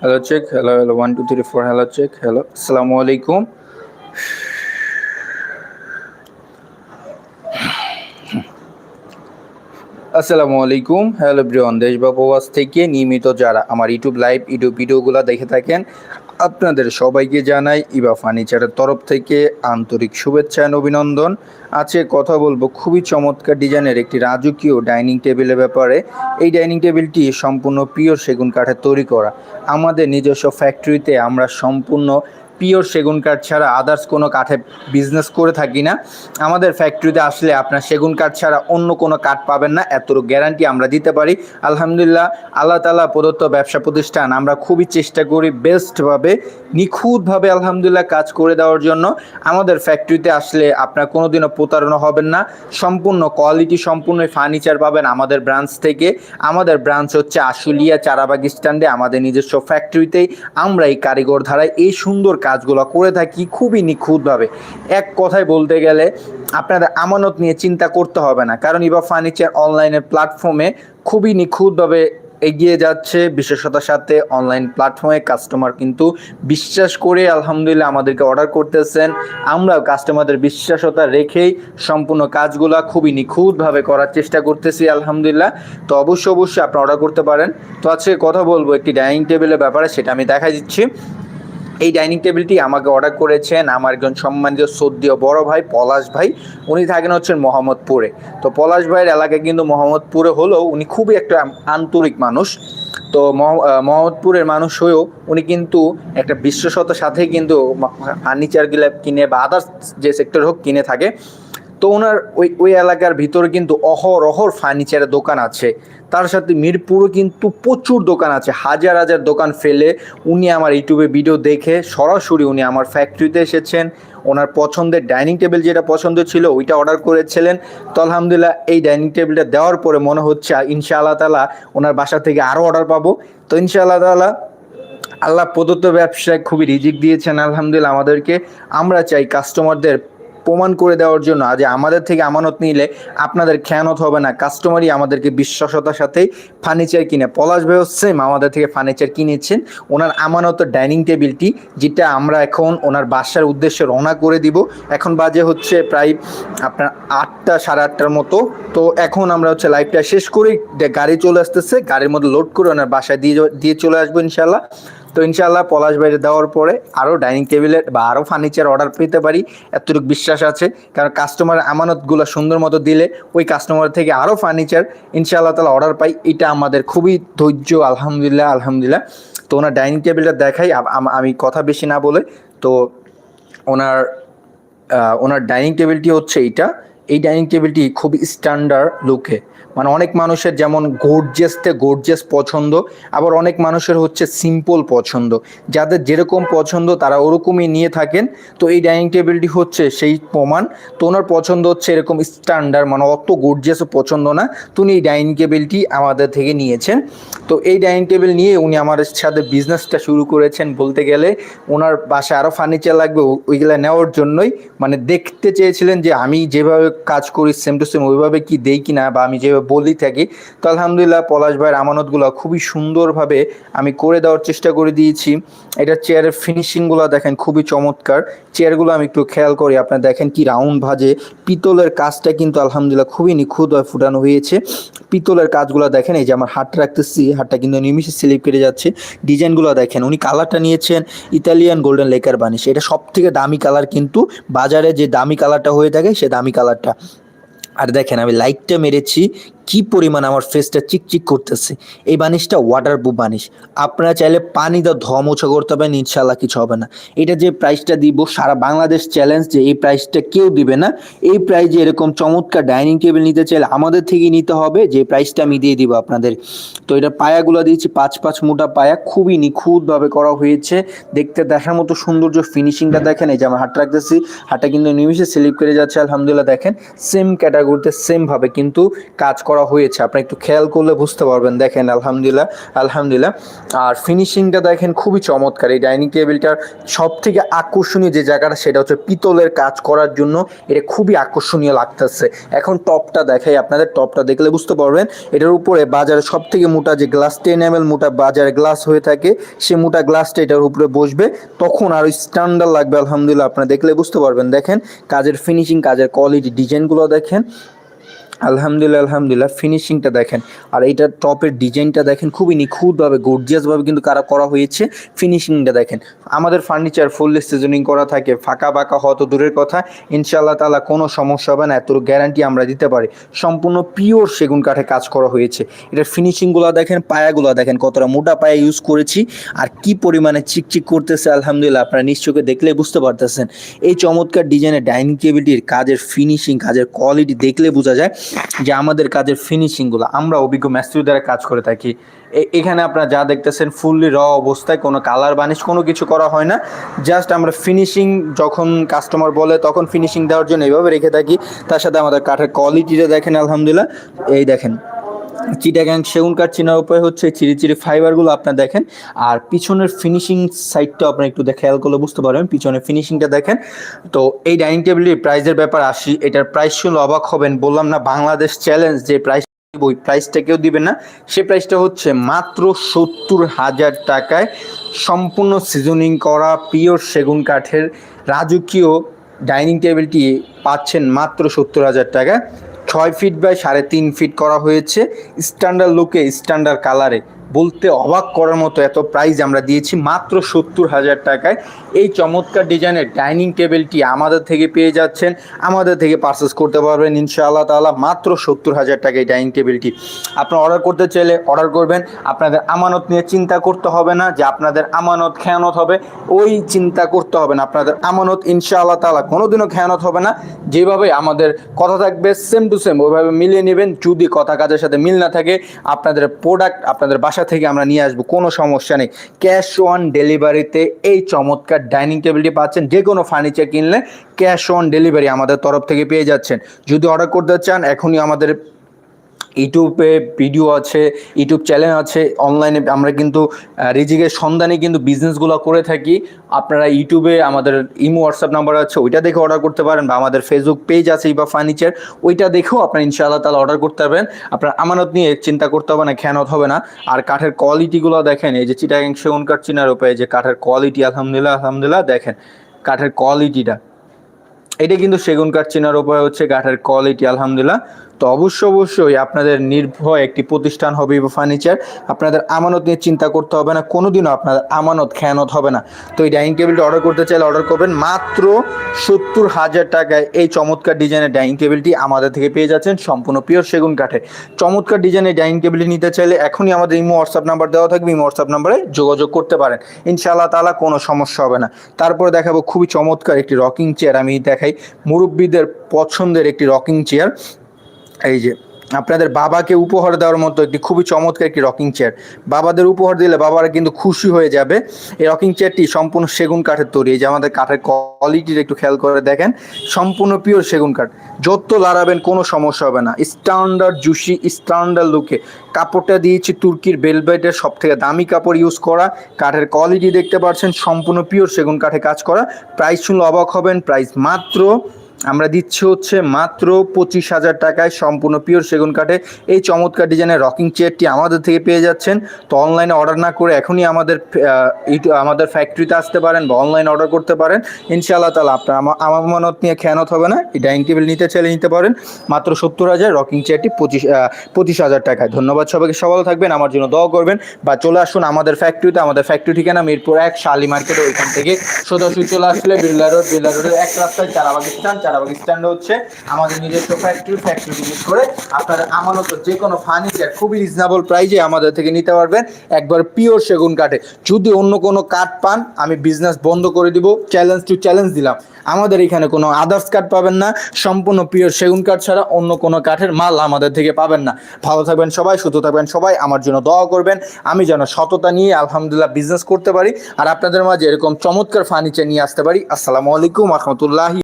Hello check hello hello one two three four hello check hello আসসালামু আলাইকুম আসসালামু আলাইকুম হ্যালো ব্রিয়ন দেশ বা থেকে নিয়মিত যারা আমার ইউটিউব লাইভ ইউটিউব ভিডিওগুলো দেখে থাকেন আপনাদের সবাইকে জানাই ইবা ফার্নিচারের তরফ থেকে আন্তরিক শুভেচ্ছা অভিনন্দন। আছে কথা বলব খুবই চমৎকার ডিজাইনের একটি রাজকীয় ডাইনিং টেবিলের ব্যাপারে। এই ডাইনিং টেবিলটি সম্পূর্ণ পিওর সেগুন কাঠে তৈরি করা। আমাদের নিজস্ব ফ্যাক্টরিতে আমরা সম্পূর্ণ পিওর সেগুন কাঠ ছাড়া আদার্স কোনো কাঠে বিজনেস করে থাকি না। আমাদের ফ্যাক্টরিতে আসলে আপনার সেগুন কাঠ ছাড়া অন্য কোনো কাঠ পাবেন না, এতটুকু গ্যারান্টি আমরা দিতে পারি। আলহামদুলিল্লাহ, আল্লাহ তালা প্রদত্ত ব্যবসা প্রতিষ্ঠান আমরা খুবই চেষ্টা করি বেস্টভাবে নিখুঁতভাবে আলহামদুলিল্লাহ কাজ করে দেওয়ার জন্য। আমাদের ফ্যাক্টরিতে আসলে আপনার কোনোদিনও প্রতারণা হবেন না। সম্পূর্ণ কোয়ালিটি সম্পূর্ণ ফার্নিচার পাবেন আমাদের ব্রাঞ্চ থেকে। আমাদের ব্রাঞ্চ হচ্ছে আশুলিয়া চারাবাগ স্ট্যান্ডে আমাদের নিজস্ব ফ্যাক্টরিতেই আমরা এই কারিগর ধারায় এই সুন্দর কাজগুলো করে থাকি খুবই নিখুঁতভাবে। এক কথায় বলতে গেলে আপনাদের আমানত নিয়ে চিন্তা করতে হবে না, কারণ ইবা ফার্নিচার অনলাইনের প্ল্যাটফর্মে খুবই নিখুঁতভাবে এগিয়ে যাচ্ছে। বিশেষতার সাথে অনলাইন প্ল্যাটফর্মে কাস্টমার কিন্তু বিশ্বাস করে আলহামদুলিল্লাহ আমাদেরকে অর্ডার করতেছেন। আমরা কাস্টমারদের বিশ্বাসতা রেখেই সম্পূর্ণ কাজগুলো খুবই নিখুঁতভাবে করার চেষ্টা করতেছি আলহামদুলিল্লাহ। তো অবশ্যই অবশ্যই আপনি অর্ডার করতে পারেন। তো আজকে কথা বলব একটি ডাইনিং টেবিলের ব্যাপারে, সেটা আমি দেখা দিচ্ছি। এই ডাইনিং টেবিলটি আমাকে অর্ডার করেছেন আমার একজন সম্মানিত সদ্যীয় বড় ভাই পলাশ ভাই। উনি থাকেন হচ্ছেন মোহাম্মদপুরে। তো পলাশ ভাইয়ের এলাকায় কিন্তু মোহাম্মদপুরে হলেও উনি খুবই একটা আন্তরিক মানুষ। তো মোহাম্মদপুরের মানুষ হয়েও উনি কিন্তু একটা বিশ্বসতার সাথে কিন্তু ফার্নিচারগুলো কিনে বা আদার্স যে সেক্টর হোক কিনে থাকে। তো ওনার ওই ওই এলাকার ভিতরে কিন্তু অহরহর ফার্নিচারের দোকান আছে। তার সাথে মিরপুরও কিন্তু প্রচুর দোকান আছে। হাজার হাজার দোকান ফেলে উনি আমার ইউটিউবে ভিডিও দেখে সরাসরি উনি আমার ফ্যাক্টরিতে এসেছেন। ওনার পছন্দের ডাইনিং টেবিল যেটা পছন্দ ছিল ওইটা অর্ডার করেছিলেন। তো আলহামদুলিল্লাহ এই ডাইনিং টেবিলটা দেওয়ার পরে মনে হচ্ছে ইনশাআল্লাহ তালা ওনার বাসা থেকে আরও অর্ডার পাবো। তো ইনশাআল্লাহ তালা আল্লাহ প্রদত্ত ব্যবসায় খুবই রিজিক দিয়েছেন আলহামদুলিল্লাহ আমাদেরকে। আমরা চাই কাস্টমারদের প্রমাণ করে দেওয়ার জন্য আজ আমাদের থেকে আমানত নিলে আপনাদের খেয়ানত হবে না। কাস্টমারই আমাদেরকে বিশ্বাসতার সাথেই ফার্নিচার কিনে, পলাশ ভাইও সেম আমাদের থেকে ফার্নিচার কিনেছেন। ওনার আমানত ডাইনিং টেবিলটি, যেটা আমরা এখন ওনার বাসার উদ্দেশ্যে রওনা করে দিব। এখন বাজে হচ্ছে প্রায় আপনার আটটা, সাড়ে আটটার মতো। তো এখন আমরা হচ্ছে লাইভটা শেষ করে গাড়ি চলে আসতেছে, গাড়ির মধ্যে লোড করে ওনার বাসায় দিয়ে দিয়ে চলে আসব ইনশাল্লাহ তো ইনশাল্লাহ পলাশ বাইরে দেওয়ার পরে আরও ডাইনিং টেবিলের বা আরও ফার্নিচার অর্ডার পেতে পারি, এতটুকু বিশ্বাস আছে। কারণ কাস্টমার আমানতগুলো সুন্দর মতো দিলে ওই কাস্টমার থেকে আরও ফার্নিচার ইনশাআল্লাহ তালা অর্ডার পাই, এটা আমাদের খুবই ধৈর্য, আলহামদুলিল্লাহ আলহামদুলিল্লাহ। তো ওনার ডাইনিং টেবিলটা দেখাই, আম- কথা বেশি না বলে, তো ওনার ওনার ডাইনিং টেবিলটি হচ্ছে এইটা। এই ডাইনিং টেবিলটি খুবই স্ট্যান্ডার্ড লুকে মানে অনেক মানুষের যেমন গোর্জেসতে গোর্জেস পছন্দ, আবার অনেক মানুষের হচ্ছে সিম্পল পছন্দ। যাদের যেরকম পছন্দ, তারা ওরকমই নিয়ে থাকেন। তো এই ডাইনিং টেবিলটি হচ্ছে সেই প্রমাণ। তো ওনার পছন্দ হচ্ছে এরকম স্ট্যান্ডার্ড মানে অত গোর্জেসও পছন্দ না। তো উনি এই ডাইনিং টেবিলটি আমাদের থেকে নিয়েছেন। তো এই ডাইনিং টেবিল নিয়ে উনি আমার সাথে বিজনেসটা শুরু করেছেন বলতে গেলে, ওনার বাসায় আরও ফার্নিচার লাগবে ওইগুলা নেওয়ার জন্যই। মানে দেখতে চেয়েছিলেন যে আমি যেভাবে কাজ করি সেম টু সেম ওইভাবে কি দেই কি না বা আমি যেভাবে বলি থাকি, তো আলহামদুলিল্লাহ পলাশ ভাইয়ের আমানতগুলো খুবই সুন্দরভাবে আমি করে দেওয়ার চেষ্টা করে দিয়েছি। এটা চেয়ারের ফিনিশিংগুলো দেখেন খুবই চমৎকার। চেয়ারগুলো আমি একটু খেয়াল করি, আপনার দেখেন কি রাউন্ড ভাজে। পিতলের কাজটা কিন্তু আলহামদুলিল্লাহ খুবই নিখুঁতভাবে ফুটানো হয়েছে। পিতলের কাজগুলো দেখেন, এই যে আমার হাত রাখতেছি, হাতটা কিন্তু নিমিশে স্লিপ কেটে যাচ্ছে। ডিজাইনগুলো দেখেন, উনি কালারটা নিয়েছেন ইতালিয়ান গোল্ডেন লেকার বানিশ। এটা সব থেকে দামি কালার কিন্তু বাজারে যে দামি কালারটা হয়ে থাকে, সে দামি কালারটা আর দেখেন আমি লাইকটা মেরেছি কি পরিমাণ আমার ফেসটা চিকচিক করতেছে? এই বানিশটা ওয়াটার প্রুফ বানিশ। আপনারা চাইলে পানি দিয়ে ধোয়া মোছা করতে পারেন ইনশাল্লাহ কিছু হবে না। এটা যে প্রাইসটা দিব, সারা বাংলাদেশ চ্যালেঞ্জ যে এই প্রাইসটা কেউ দিবে না। এই প্রাইজে এরকম চমৎকার ডাইনিং টেবিল নিতে চাইলে আমাদের থেকেই নিতে হবে, যে প্রাইসটা আমি দিয়ে দিব আপনাদের। তো এটা পায়াগুলো দিয়েছি, পাঁচ পাঁচ মোটা পায়া, খুবই নিখুঁতভাবে করা হয়েছে। দেখতে, দেখার মতো সৌন্দর্য ফিনিশিংটা দেখেন, এই যে আমার হাতটা রাখতেছি। হাতটা কিন্তু নিমিশে স্লিপ করে যাচ্ছে, আলহামদুলিল্লাহ দেখেন। সেম ক্যাটাগরিতে সেমভাবে কিন্তু কাজ করা করা হয়েছে। আপনি একটু খেয়াল করলে বুঝতে পারবেন। দেখেন, আলহামদুলিল্লাহ আলহামদুলিল্লাহ। আর ফিনিশিংটা দেখেন, খুবই চমৎকার। এই ডাইনিং টেবিলটার সব থেকে আকর্ষণীয় যে জায়গাটা, সেটা হচ্ছে পিতলের কাজ করার জন্য। এটা খুবই আকর্ষণীয় লাগতেছে। এখন টপটা দেখাই আপনাদের। টপটা দেখলে বুঝতে পারবেন, এটার উপরে বাজারে সব থেকে মোটা যে গ্লাস টেন এম মোটা বাজারে গ্লাস হয়ে থাকে, সে মোটা গ্লাসটা এটার উপরে বসবে। তখন আরও স্ট্যান্ডার্ড লাগবে, আলহামদুলিল্লাহ। আপনারা দেখলে বুঝতে পারবেন। দেখেন, কাজের ফিনিশিং কাজের কোয়ালিটি ডিজাইনগুলো দেখেন। আলহামদুলিল্লাহ আলহামদুলিল্লাহ। ফিনিশিংটা দেখেন। আর এইটার টপের ডিজাইনটা দেখেন, খুবই নিখুঁতভাবে গর্জিয়াসভাবে কিন্তু কারা করা হয়েছে ফিনিশিংটা দেখেন। আমাদের ফার্নিচার ফুললি সিজনিং করা থাকে, ফাঁকা বাঁকা হয়তো দূরের কথা। ইনশাআল্লাহ তালা কোনো সমস্যা হবে না এত গ্যারান্টি আমরা দিতে পারি। সম্পূর্ণ পিওর সেগুন কাঠে কাজ করা হয়েছে। এটার ফিনিশিংগুলো দেখেন, পায়াগুলো দেখেন, কতটা মোটা পায়া ইউজ করেছি। আর কি পরিমাণে চিকচিক করতেছে, আলহামদুলিল্লাহ, আপনারা নিশ্চয়ই দেখলে বুঝতে পারতেছেন। এই চমৎকার ডিজাইনের ডাইনিং টেবিলটির কাজের ফিনিশিং কাজের কোয়ালিটি দেখলে বোঝা যায়। যে আমাদের কাজের ফিনিশিংগুলো আমরা অভিজ্ঞ ম্যাস্ত্রি দ্বারা কাজ করে থাকি। এখানে আপনারা যা দেখতেছেন ফুললি র অবস্থায় কোনো কালার বানিশ কোনো কিছু করা হয় না। জাস্ট আমরা ফিনিশিং যখন কাস্টমার বলে, তখন ফিনিশিং দেওয়ার জন্য এইভাবে রেখে থাকি। তার সাথে আমাদের কাঠের কোয়ালিটিটা দেখেন, আলহামদুলিল্লাহ। এই দেখেন চিটাগ্যাং সেগুন কাঠ চেনার উপায় হচ্ছে চিরি চিরি ফাইবারগুলো আপনার দেখেন। আর পিছনের ফিনিশিং সাইডটা আপনার একটু খেয়াল করলে বুঝতে পারবেন, পিছনের ফিনিশিংটা দেখেন। তো এই ডাইনিং টেবিলের প্রাইসের ব্যাপার আসি, এটার প্রাইস শুনলে অবাক হবেন, বললাম না বাংলাদেশ চ্যালেঞ্জ যে প্রাইস ওই প্রাইসটা কেউ দিবেন না। সে প্রাইসটা হচ্ছে মাত্র সত্তর হাজার টাকায় সম্পূর্ণ সিজনিং করা পিওর সেগুন কাঠের। রাজকীয় ডাইনিং টেবিলটি পাচ্ছেন মাত্র সত্তর হাজার টাকায়। ছয় ফিট বাই সাড়ে তিন ফিট করা হয়েছে। স্ট্যান্ডার্ড লুকে স্ট্যান্ডার্ড কালারে বলতে অবাক করার মতো এত প্রাইস আমরা দিয়েছি। মাত্র সত্তর হাজার টাকায় এই চমৎকার ডিজাইনের ডাইনিং টেবিলটি আমাদের থেকে পেয়ে যাচ্ছেন। আমাদের থেকে পারচেস করতে পারবেন ইনশাআল্লাহ তাআলা। মাত্র সত্তর হাজার টাকা এই ডাইনিং টেবিলটি আপনারা অর্ডার করতে চাইলে অর্ডার করবেন। আপনাদের আমানত নিয়ে চিন্তা করতে হবে না যে আপনাদের আমানত খেয়ানত হবে। ওই চিন্তা করতে হবে না। আপনাদের আমানত ইনশাআল্লাহ তাআলা কোনোদিনও খেয়ানত হবে না। যেভাবে আমাদের কথা থাকবে সেম টু সেম ওইভাবে মিলিয়ে নেবেন। যদি কথা কাজের সাথে মিল না থাকে, আপনাদের প্রোডাক্ট আপনাদের বাসা থেকে আমরা নিয়ে আসব, কোনো সমস্যা নেই। ক্যাশ অন ডেলিভারিতে এই চমৎকার ডাইনিং টেবিলটি পাচ্ছেন, যে কোনো ফার্নিচার কিনলে ক্যাশ অন ডেলিভারি আমাদের তরফ থেকে পেয়ে যাচ্ছেন। যদি অর্ডার করতে চান, এখনই আমাদের ইউটিউবে ভিডিও আছে, ইউটিউব চ্যানেল আছে, অনলাইনে আমরা কিন্তু রিজিকের সন্ধানে কিন্তু বিজনেসগুলো করে থাকি। আপনারা ইউটিউবে আমাদের ইমো হোয়াটসঅ্যাপ নাম্বার আছে, ওইটা দেখে অর্ডার করতে পারেন, বা আমাদের ফেসবুক পেজ আছে বা ফার্নিচার ওইটা দেখেও আপনারা ইনশাআল্লাহ তাহলে অর্ডার করতে পারবেন। আপনার আমানত নিয়ে চিন্তা করতে হবে না, খেয়ানত হবে না। আর কাঠের কোয়ালিটিগুলো দেখেন, এই যে চিটাগাং সেগুন কাঠ চিনার উপায় যে কাঠের কোয়ালিটি আলহামদুলিল্লাহ আলহামদুলিল্লাহ, দেখেন কাঠের কোয়ালিটিটা এটা কিন্তু সেগুন কাঠ চেনার উপায় হচ্ছে, কাঠের কোয়ালিটি আলহামদুলিল্লাহ। তো অবশ্য অবশ্যই আপনাদের নির্ভয় একটি প্রতিষ্ঠান হবে ফার্নিচার আপনাদের আমানত নিয়ে চিন্তা করতে হবে না, কোনোদিনও আপনাদের আমানত, খেয়ানত হবে না। তো এই ডাইনিং টেবিলটা অর্ডার করতে চাইলে অর্ডার করবেন মাত্র সত্তর হাজার টাকায়। এই চমৎকার ডিজাইনের ডাইনিং টেবিলটি আমাদের থেকে পেয়ে যাচ্ছেন সম্পূর্ণ পিওর সেগুন কাঠে চমৎকার ডিজাইনের ডাইনিং টেবিলটি নিতে চাইলে এখনই আমাদের ইমো হোয়াটসঅ্যাপ নাম্বার দেওয়া থাকবে ইমো হোয়াটসঅ্যাপ নাম্বারে যোগাযোগ করতে পারেন। ইনশাআল্লাহ তালা কোনো সমস্যা হবে না। তারপরে দেখাবো খুবই চমৎকার একটি রকিং চেয়ার আমি দেখাই। মুরব্বীদের পছন্দের একটি রকিং চেয়ার এই যে, আপনাদের বাবাকে উপহার দেওয়ার মতো একটি খুবই চমৎকার একটি রকিং চেয়ার বাবাদের উপহার দিলে বাবারা কিন্তু খুশি হয়ে যাবে। এই রকিং চেয়ারটি সম্পূর্ণ সেগুন কাঠের তৈরি। এই যে আমাদের কাঠের কোয়ালিটির একটু খেয়াল করে দেখেন। সম্পূর্ণ পিওর সেগুন কাঠ। যত লাড়াবেন কোনো সমস্যা হবে না। স্ট্যান্ডার্ড জুসি স্ট্যান্ডার্ড লুকে কাপড়টা দিয়েছি তুর্কির বেলভেটের সব থেকে দামি কাপড় ইউজ করা। কাঠের কোয়ালিটি দেখতে পাচ্ছেন। সম্পূর্ণ পিওর সেগুন কাঠে কাজ করা। প্রাইস শুনলে অবাক হবেন। প্রাইস মাত্র আমরা দিচ্ছি হচ্ছে মাত্র পঁচিশ হাজার টাকায় সম্পূর্ণ পিওর সেগুন কাঠে। এই চমৎকার ডিজাইনের রকিং চেয়ারটি আমাদের থেকে পেয়ে যাচ্ছেন। তো অনলাইনে অর্ডার না করে এখনই আমাদের আমাদের ফ্যাক্টরিতে আসতে পারেন বা অনলাইনে অর্ডার করতে পারেন। ইনশাআল্লাহ তালা আপনার আমা- আমার মানত নিয়ে খেয়ানত হবে না। এই ডাইনিং টেবিল নিতে চাইলে নিতে পারেন। মাত্র সত্তর হাজার, রকিং চেয়ারটি পঁচিশ পঁচিশ হাজার টাকায়। ধন্যবাদ সবাইকে। সবাই থাকবেন। আমার জন্য দোয়া করবেন। বা চলে আসুন আমাদের ফ্যাক্টরিতে আমাদের ফ্যাক্টরি ঠিকানা মিরপুর এক, শালি মার্কেট ওইখান থেকে। সোজাসুজি চলে আসলে বিড়লা রোড, বিড়লা রোডের এক রাস্তায় চারাবাগ স্ট্যান্ড চারাবাগ স্ট্যান্ডে হচ্ছে আমাদের নিজস্ব ফ্যাক্টরি ফ্যাক্টরি ভিজিট করে আপনারা আমানত যে কোনো ফার্নিচার খুবই রিজনেবল প্রাইজে আমাদের থেকে নিতে পারবেন। একবার পিওর সেগুন কাঠে। যদি অন্য কোনো কাঠ পান, আমি বিজনেস বন্ধ করে দিব চ্যালেঞ্জ টু চ্যালেঞ্জ দিলাম। আমাদের এখানে কোনো আদার্স কাঠ পাবেন না, সম্পূর্ণ পিওর সেগুন কাঠ ছাড়া অন্য কোনো কাঠের মাল আমাদের থেকে পাবেন না। ভালো থাকবেন সবাই, সুস্থ থাকবেন সবাই, আমার জন্য দোয়া করবেন। আমি যেন সততা নিয়ে আলহামদুলিল্লাহ বিজনেস করতে পারি। আর আপনাদের মাঝে এরকম চমৎকার ফার্নিচার নিয়ে আসতে পারি। আসসালামু আলাইকুম রহমতুল্লাহি